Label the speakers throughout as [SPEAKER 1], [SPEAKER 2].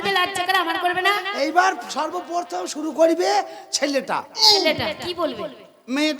[SPEAKER 1] যদি লজ্জা করে আমার করবে না।
[SPEAKER 2] এইবার সর্বপ্রথম শুরু করবে ছেলেটা।
[SPEAKER 1] ছেলেটা কি বলবে?
[SPEAKER 2] মেয়ে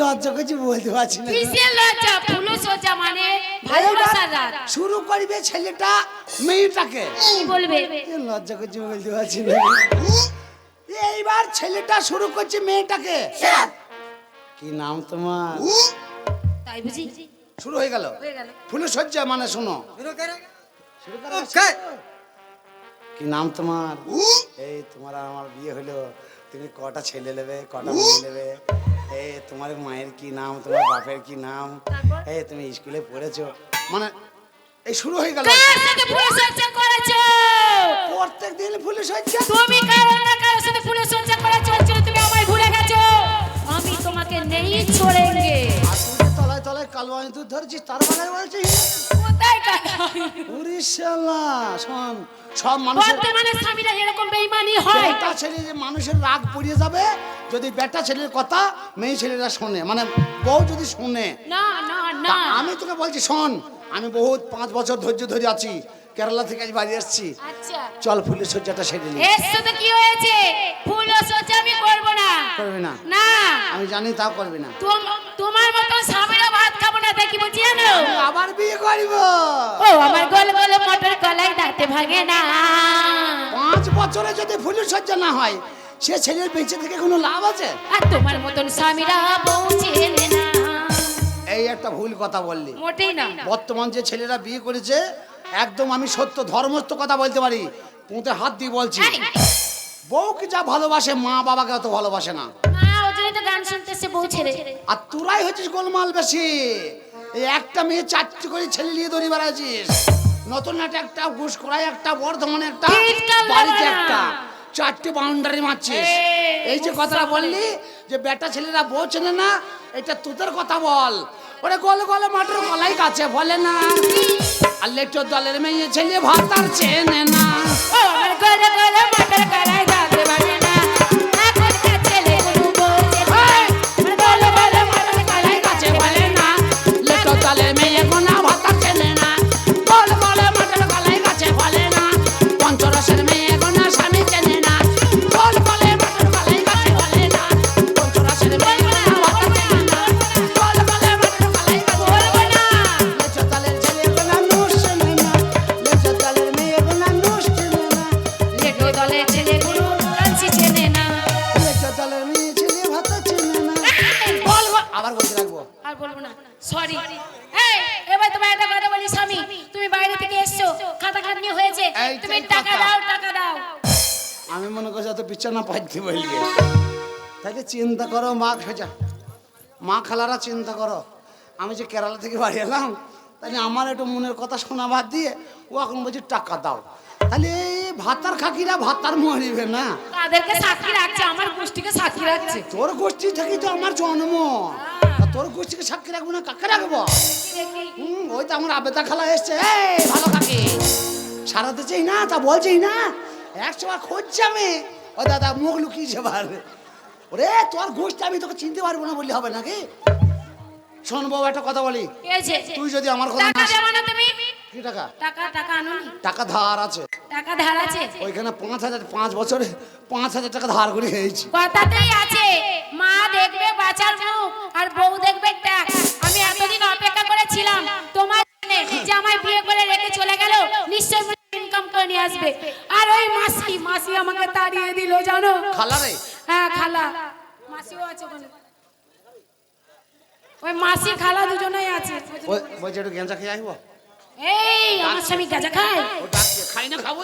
[SPEAKER 2] লজ্জা করছি বলতে পারছি না।
[SPEAKER 1] কিসের লজ্জা? ফুলো সোজা মানে ভালোবাসার রাত।
[SPEAKER 2] শুরু করবে ছেলেটা মেয়েটাকে।
[SPEAKER 1] কি বলবে?
[SPEAKER 2] লজ্জা করছি বলতে পারছি না। এইবার ছেলেটা শুরু করছে মেয়েটাকে। কি নাম তোমার?
[SPEAKER 1] তাই বুঝি?
[SPEAKER 2] শুরু হয়ে গেল।
[SPEAKER 1] হয়ে গেল।
[SPEAKER 2] ফুলে সজ্জা মানে শোনো। শুরু করে। গেছে? কি? নাম তোমার? এই তোমার আমার বিয়ে হলো। তুমি কটা ছেলে নেবে কটা মেয়ে নেবে? এই তোমার মায়ের কি নাম তোমার বাপের কি নাম? এই তুমি স্কুলে পড়েছো? মানে এই শুরু হয়ে গেল।
[SPEAKER 1] কার সাথে ফুলো সজ্জা করেছ?
[SPEAKER 2] প্রত্যেক দিন ফুলে সজ্জা
[SPEAKER 1] তুমি কারণ না কারোর সাথে ফুলো সজ্জা করা চলছিল তুমি আমায় ভুলে গেছো? আমি তোমাকে নেই ছোড়েঙ্গে
[SPEAKER 2] কালো তার
[SPEAKER 1] কোথায় কাকা
[SPEAKER 2] উড়িষ্যালা শোন সব মানুষের
[SPEAKER 1] বর্তমানে স্বামীরা এরকম বেইমানি হয়।
[SPEAKER 2] বেটা ছেলে যে মানুষের রাগ পড়িয়ে যাবে যদি বেটা ছেলের কথা মেয়ে ছেলেরা শোনে মানে বউ যদি শোনে।
[SPEAKER 1] না না না।
[SPEAKER 2] আমি তোকে বলছি শোন আমি বহুত পাঁচ বছর ধৈর্য ধরে আছি কেরালা থেকে আজ বাড়ি এসেছি
[SPEAKER 1] আচ্ছা।
[SPEAKER 2] চল ফুলের সজ্জাটা সেরে নি।
[SPEAKER 1] সাথে কি হয়েছে? ফুলো সজ্জা আমি করব না।
[SPEAKER 2] করবে না।
[SPEAKER 1] না।
[SPEAKER 2] আমি জানি তাও করবে না।
[SPEAKER 1] তোমার মতো স্বামীরা না দেখি বলছি জানো?
[SPEAKER 2] আবার বিয়ে করিব।
[SPEAKER 1] ও আমার গোল গোল মটর কলাই দাঁতে ভাঙে না।
[SPEAKER 2] পাঁচ বছরে যদি ফুলের সজ্জা না হয় সে ছেলের বেঁচে থেকে কোনো লাভ আছে?
[SPEAKER 1] আর তোমার মতন স্বামীরা বউ চেনে না।
[SPEAKER 2] এই একটা ভুল কথা বললি।
[SPEAKER 1] মোটেই না।
[SPEAKER 2] বর্তমান যে ছেলেরা বিয়ে করেছে একদম আমি সত্য ধর্মস্থ কথা বলতে পারি। পুঁতে হাত দিয়ে বলছি। বউকে যা ভালোবাসে মা বাবাকে অত ভালোবাসে না।
[SPEAKER 1] মা ওই জন্যই তো গান শুনতেছে বউ ছেড়ে।
[SPEAKER 2] আর তোরাই হচ্ছিস গোলমাল বেশি। এই একটা মেয়ে চারটি করে ছেলে নিয়ে দড়ি বেড়াচ্ছিস নতুন একটা একটা ঘুষ করাই একটা বর্ধমানে একটা বাড়িতে একটা চারটি বাউন্ডারি মারছিস।
[SPEAKER 1] এই,
[SPEAKER 2] যে কথাটা বললি যে বেটা ছেলেরা বউ চেনে না এটা তোদের কথা বল। ওরে গলে গলে মাঠের গলাই কাছে বলে না। আর লেটোর দলের মেয়ে ছেলে ভাত আর চেনে না।
[SPEAKER 1] গোল গোল মটর কলাই দাঁতে ভাঙে বলব
[SPEAKER 2] আবার বলতে লাগবো?
[SPEAKER 1] আর বলব না। সরি এবার তোমার একটা কথা বলি স্বামী। তুমি বাইরে থেকে এসছো খাতা খাটনি হয়েছে তুমি টাকা দাও টাকা দাও।
[SPEAKER 2] আমি মনে করছি অত বিছানা পাইতে বলবে তাহলে চিন্তা করো মা খোঁজা মা খালারা চিন্তা করো। আমি যে কেরালা থেকে বাড়ি এলাম তাহলে আমার একটু মনের কথা শোনা বাদ দিয়ে ও এখন বলছে টাকা দাও। তাহলে এই ভাতার খাকিরা ভাতার মরিবে না।
[SPEAKER 1] তাদেরকে সাক্ষী রাখছে আমার গোষ্ঠীকে সাক্ষী রাখছে।
[SPEAKER 2] তোর গোষ্ঠী থেকে তো আমার জন্ম। তোর গোষ্ঠীকে সাক্ষী রাখব না কাকে রাখব? হুম ওই তো আমার আবেদা খালা এসছে। এই ভালো কাকে? সারাতে চাই না তা বলছি না। একশো বার খুঁজছি আমি। ও দাদা মুখ লুকিয়েছে বার ওরে তোর গোষ্ঠী আমি তোকে চিনতে পারব না বললে হবে নাকি? শোন বাবু একটা কথা বলি? তুই যদি আমার কথা
[SPEAKER 1] টাকা
[SPEAKER 2] না
[SPEAKER 1] তুমি?
[SPEAKER 2] কি টাকা?
[SPEAKER 1] টাকা টাকা আনুনি
[SPEAKER 2] টাকা ধার আছে।
[SPEAKER 1] টাকা ধার আছে?
[SPEAKER 2] ওইখানে পাঁচ হাজার পাঁচ বছরে পাঁচ হাজার টাকা ধার করে খেয়েছি
[SPEAKER 1] কথাতেই আছে মা দেখবে বাচ্চার মুখ আর বউ দেখবে ট্যাক্স। আমি এতদিন অপেক্ষা করেছিলাম তোমার জন্যে যে আমায় বিয়ে করে রেখে চলে গেল নিশ্চয় ইনকাম করে নিয়ে আসবে। আর ওই মাসি মাসি আমাকে তাড়িয়ে দিল জানো?
[SPEAKER 2] খালা রে?
[SPEAKER 1] হ্যাঁ খালা। মাসিও আছে ওখানে। ওই মাসি খালা দুজনেই আছে।
[SPEAKER 2] ওই বলছে একটু গেঞ্জা খেয়ে আসব?
[SPEAKER 1] এই আমার স্বামী গাঁজা খায়।
[SPEAKER 2] খাই না খাব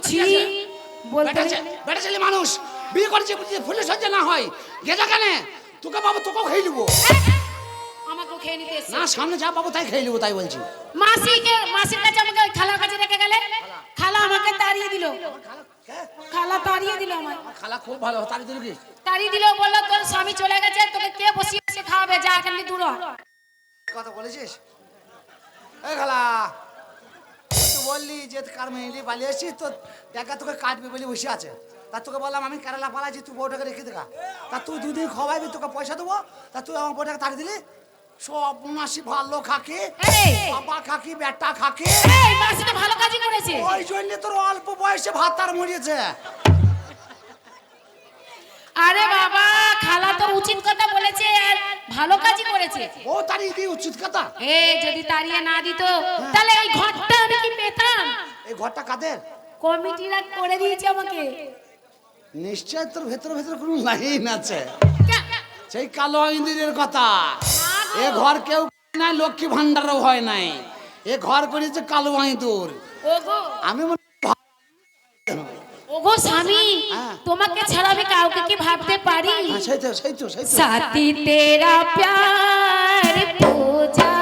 [SPEAKER 2] বেটা ছেলে মানুষ বিয়ে করেছে ফুলে সজ্জা না হয়। গেজা কেন? তোকে বাবু তোকেও খেয়ে নেব।
[SPEAKER 1] আমাকেও খেয়ে নিতে
[SPEAKER 2] না সামনে যা পাবো তাই খেয়ে নেব তাই বলছি।
[SPEAKER 1] মাসিকে মাসির কাছে আমাকে খালার কাছে রেখে গেলে। খালা আমাকে তাড়িয়ে দিল। খালা তাড়িয়ে দিল আমায়।
[SPEAKER 2] খালা খুব ভালো তাড়ি দিল কি?
[SPEAKER 1] তাড়িয়ে দিল বলল তোর স্বামী চলে গেছে তোকে কে বসিয়ে বসে খাওয়াবে? যা এখান দূর
[SPEAKER 2] কথা বলেছিস? এই খালা বললি যে কার মেয়েলি পালিয়ে এসেছিস তো দেখা তোকে কাটবে বলে বসে আছে। তা তোকে বললাম আমি কেরালা পালাইছি তুই বউটাকে রেখে দেখা তা তুই দুদিন খাওয়াবি তোকে পয়সা দেবো তা তুই আমার বউটাকে তাড়ি দিলি। সব মাসি ভালো খাকি! বাবা খাকি বেটা খাকি।
[SPEAKER 1] মাসিটা ভালো কাজই করেছে। করেছে
[SPEAKER 2] ওই জন্য তোর অল্প বয়সে ভাত আর মরিয়েছে।
[SPEAKER 1] আরে বাবা! ভালো কাজই করেছে।
[SPEAKER 2] ও তারই দিয়ে উচিত কথা।
[SPEAKER 1] এ যদি তাড়িয়ে না দিত তাহলে এই ঘরটা আমি কি পেতাম?
[SPEAKER 2] এই ঘরটা কাদের?
[SPEAKER 1] কমিটিরা করে দিয়েছে আমাকে।
[SPEAKER 2] নিশ্চয় তোর ভেতর ভেতর কোনো লাইন আছে। সেই কালো ইন্দিরের কথা। এ ঘর কেউ নাই লক্ষ্মী ভান্ডারও হয় নাই। এ ঘর করেছে কালো ইঁদুর
[SPEAKER 1] ওগো।
[SPEAKER 2] আমি
[SPEAKER 1] ওগো স্বামী
[SPEAKER 2] হ্যাঁ।
[SPEAKER 1] তোমাকে ছাড়া আমি কাউকে কি ভাবতে পারি
[SPEAKER 2] সাথী তেরা প্যার সেই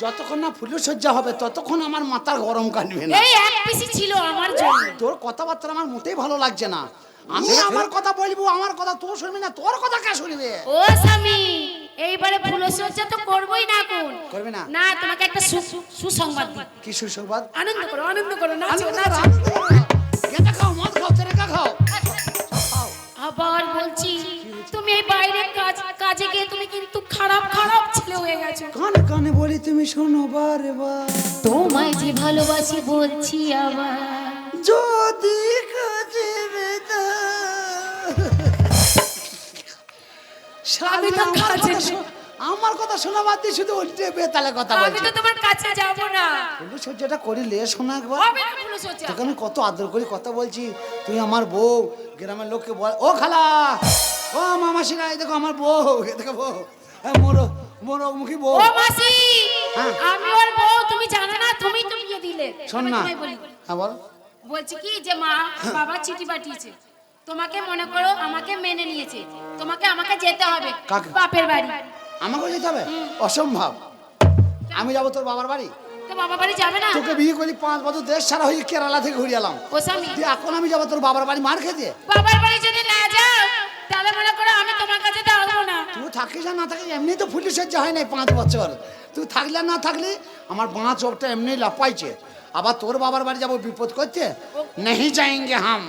[SPEAKER 2] যতক্ষণ না ফুলের সজ্জা হবে ততক্ষণ আমার মাথার গরম কাটবে না।
[SPEAKER 1] এই এক পিসি ছিল আমার জন্য।
[SPEAKER 2] তোর কথাবার্তা আমার মোটেই ভালো লাগছে না। আমি আমার কথা বলব আমার কথা তোর শুনবি না তোর কথা কে শুনবে?
[SPEAKER 1] ও স্বামী এইবারে ফুলসজ্জা তো করবোই না কোন?
[SPEAKER 2] করবে না।
[SPEAKER 1] না তোমাকে একটা সু- সুসংবাদ
[SPEAKER 2] কি সুসংবাদ?
[SPEAKER 1] আনন্দ করো আনন্দ করো নাচো
[SPEAKER 2] আনন্দ করো, আনন্দ করো। গেঁদা খাও মদ শোনো বারে বার
[SPEAKER 1] তোমায় যে ভালোবাসি বলছি আবার।
[SPEAKER 2] যদি কাজে বেদা। আমার
[SPEAKER 1] কাজে
[SPEAKER 2] কথা আমার কথা শোনা বাদ দিয়ে শুধু উল্টে বেতালে কথা
[SPEAKER 1] আমি তো তোমার কাছে যাব না।
[SPEAKER 2] সজ্জাটা করিলে শোনা একবার। তোকে আমি কত আদর করি কথা বলছি তুই আমার বউ গ্রামের লোককে বল। ও খালা! ও মামাসিরা এই দেখো আমার বউ এ দেখো বউ। হ্যাঁ মোরো মোরো মুখী বউ।
[SPEAKER 1] ও মাসি। আমি ওর বউ তুমি জানো না তুমি তো বিয়ে দিলে।
[SPEAKER 2] শোন না হ্যাঁ বল।
[SPEAKER 1] বলছি কি যে মা বাবা চিঠি পাঠিয়েছে। তোমাকে মনে করো আমাকে মেনে নিয়েছে। তোমাকে আমাকে যেতে হবে বাপের বাড়ি।
[SPEAKER 2] আমাকেও যেতে হবে? অসম্ভব। আমি যাব তোর বাবার বাড়ি?
[SPEAKER 1] তো বাবা বাড়ি যাবে না?
[SPEAKER 2] তোকে বিয়ে করি পাঁচ বছর দেশ সারা হয়ে কেরালা থেকে ঘুরে এলাম। এখন আমি যাব তোর বাবার বাড়ি মার খেতে?
[SPEAKER 1] বাবার বাড়ি যদি না যাও তাহলে মনে করো আমি তোমার কাছে থাকব না।
[SPEAKER 2] তুই থাকিস না থাকিস এমনি তো ফুলি সহ্য হয় নাই পাঁচ বছর। তুই থাকলে না থাকলে আমার বাঁ চোখটা এমনি লাপাইছে আবার তোর বাবার বাড়ি যাব বিপদ করতে? নেই যাएंगे হাম।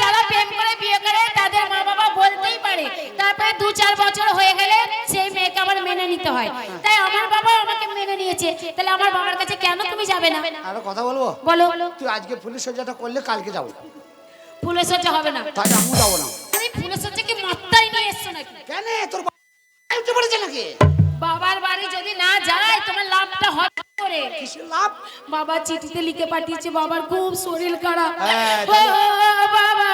[SPEAKER 1] যারা প্রেম করে বিয়ে করে তাদের মা বাবা বলতেই পারে। তারপরে দু চার বছর হয়ে গেলে সেই মেয়েকে আবার মেনে নিতে হয়। তাই আমার বাবা আমাকে মেনে নিয়েছে। তাহলে আমার বাবার কাছে কেন তুমি যাবে না?
[SPEAKER 2] আর কথা বলব?
[SPEAKER 1] বলো।
[SPEAKER 2] তুই আজকে ফুলি সজ্জাটা করলে কালকে যাব।
[SPEAKER 1] ফুলের সজ্জা হবে না।
[SPEAKER 2] তাই আমি যাব না।
[SPEAKER 1] তুমি ফুলের সজ্জা কি মাত্রাই নিয়ে এসছো নাকি?
[SPEAKER 2] কেন? তোর নাকি?
[SPEAKER 1] বাবার বাড়ি যদি না যায় তোমার লাভটা হবে করে
[SPEAKER 2] কিসের লাভ?
[SPEAKER 1] বাবা চিঠিতে লিখে পাঠিয়েছে বাবার খুব শরীর খারাপ।
[SPEAKER 2] হ্যাঁ,
[SPEAKER 1] বাবা।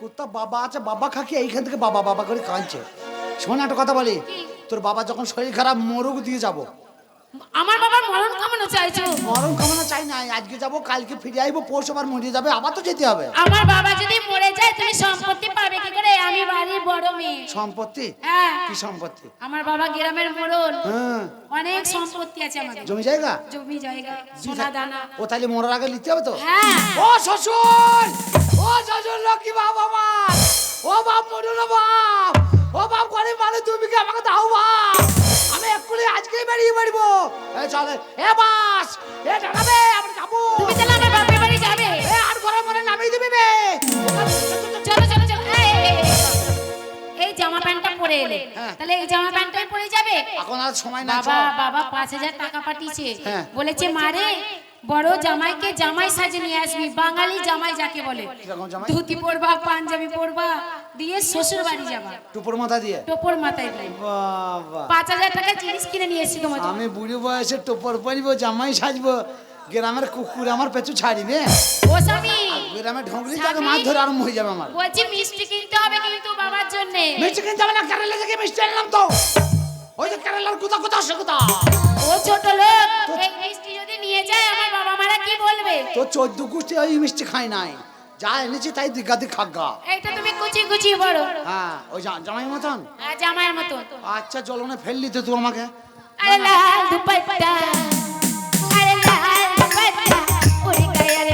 [SPEAKER 2] কুত্তা বাবা আছে বাবা খাকি এইখান থেকে বাবা বাবা করে কাঁদছে। শোন একটা কথা বলি তোর বাবা যখন শরীর খারাপ মরুক দিয়ে যাব।
[SPEAKER 1] আমার বাবার মরণ কামনা চাইছো?
[SPEAKER 2] মরণ কামনা চাই না আজকে যাব কালকে ফিরে আইবো পরশু আবার মরিয়ে যাবে আবার তো যেতে হবে।
[SPEAKER 1] আমার বাবা যদি মরে যায় তুমি সম্পত্তি পাবে কি করে? আমি বাড়ির বড় মেয়ে।
[SPEAKER 2] সম্পত্তি?
[SPEAKER 1] হ্যাঁ।
[SPEAKER 2] কি সম্পত্তি?
[SPEAKER 1] আমার বাবা গ্রামের মোড়ল
[SPEAKER 2] হ্যাঁ।
[SPEAKER 1] অনেক সম্পত্তি আছে আমাদের।
[SPEAKER 2] জমি জায়গা?
[SPEAKER 1] জমি জায়গা সোনা দানা।
[SPEAKER 2] ও তাহলে মরার আগে নিতে হবে তো?
[SPEAKER 1] হ্যাঁ।
[SPEAKER 2] ও শ্বশুর! ও শ্বশুর লক্ষ্মী বাপ আমার ও বাপ মরু না বাপ! ও বাপ করে মানে তুমি কি আমাকে দাও বাপ? আমি এক্ষুনি আজকেই বেরিয়ে পড়ব। এ চলে এ বাস এ দাঁড়াবে আমরা যাব।
[SPEAKER 1] তুমি তাহলে আমার বাপের বাড়ি যাবে।
[SPEAKER 2] এ আর ঘরে মরে নামিয়ে দিবি বে
[SPEAKER 1] চলো চলো চলো এই, জামা প্যান্টটা পরে এলে।
[SPEAKER 2] হ্যাঁ।
[SPEAKER 1] তাহলে এই জামা প্যান্টটাই পরে যাবে?
[SPEAKER 2] এখন আর সময় না
[SPEAKER 1] বাবা বাবা পাঁচ হাজার টাকা পাঠিয়েছে।
[SPEAKER 2] হ্যাঁ।
[SPEAKER 1] বলেছে মারে বড় জামাইকে জামাই সাজে নিয়ে আসবি বাঙালি জামাই যাকে বলে। ধুতি পরবা পাঞ্জাবি পরবা দিয়ে শ্বশুর বাড়ি যাবা।
[SPEAKER 2] টুপুর মাথা দিয়ে?
[SPEAKER 1] টোপর মাথায় দিয়ে
[SPEAKER 2] বাবা।
[SPEAKER 1] পাঁচ হাজার টাকার জিনিস কিনে নিয়ে এসেছি তোমার
[SPEAKER 2] আমি বুড়ি বয়সে টোপর পরিব জামাই সাজবো। গ্রামের কুকুর আমার পেছু ছাড়িবে?
[SPEAKER 1] ও স্বামী
[SPEAKER 2] গ্রামে ঢোকলি তাকে মাছ ধরে আরম্ভ হয়ে যাবে আমার।
[SPEAKER 1] বলছি মিষ্টি কিনতে হবে কিন্তু বাবার জন্য।
[SPEAKER 2] মিষ্টি কিনতে হবে না কেরালা থেকে মিষ্টি আনলাম তো। ওই যে কেরালার কোথা কোথা সে কোথা
[SPEAKER 1] ও ছোট লোক এই মিষ্টি যদি নিয়ে যায় আমার বাবা মারা কি বলবে?
[SPEAKER 2] তো চোদ্দ কুষ্টি ওই মিষ্টি খাই নাই। যা এনেছি তাই দিগাদি খাগা।
[SPEAKER 1] এইটা তুমি কুচি কুচি বড়।
[SPEAKER 2] হ্যাঁ ওই জামাই মতন?
[SPEAKER 1] হ্যাঁ জামাইয়ের মতো
[SPEAKER 2] আচ্ছা জলনে ফেললি তো তুই আমাকে।
[SPEAKER 1] আরে লাল দুপাট্টা আরে লাল দুপাট্টা ওরে গায়ের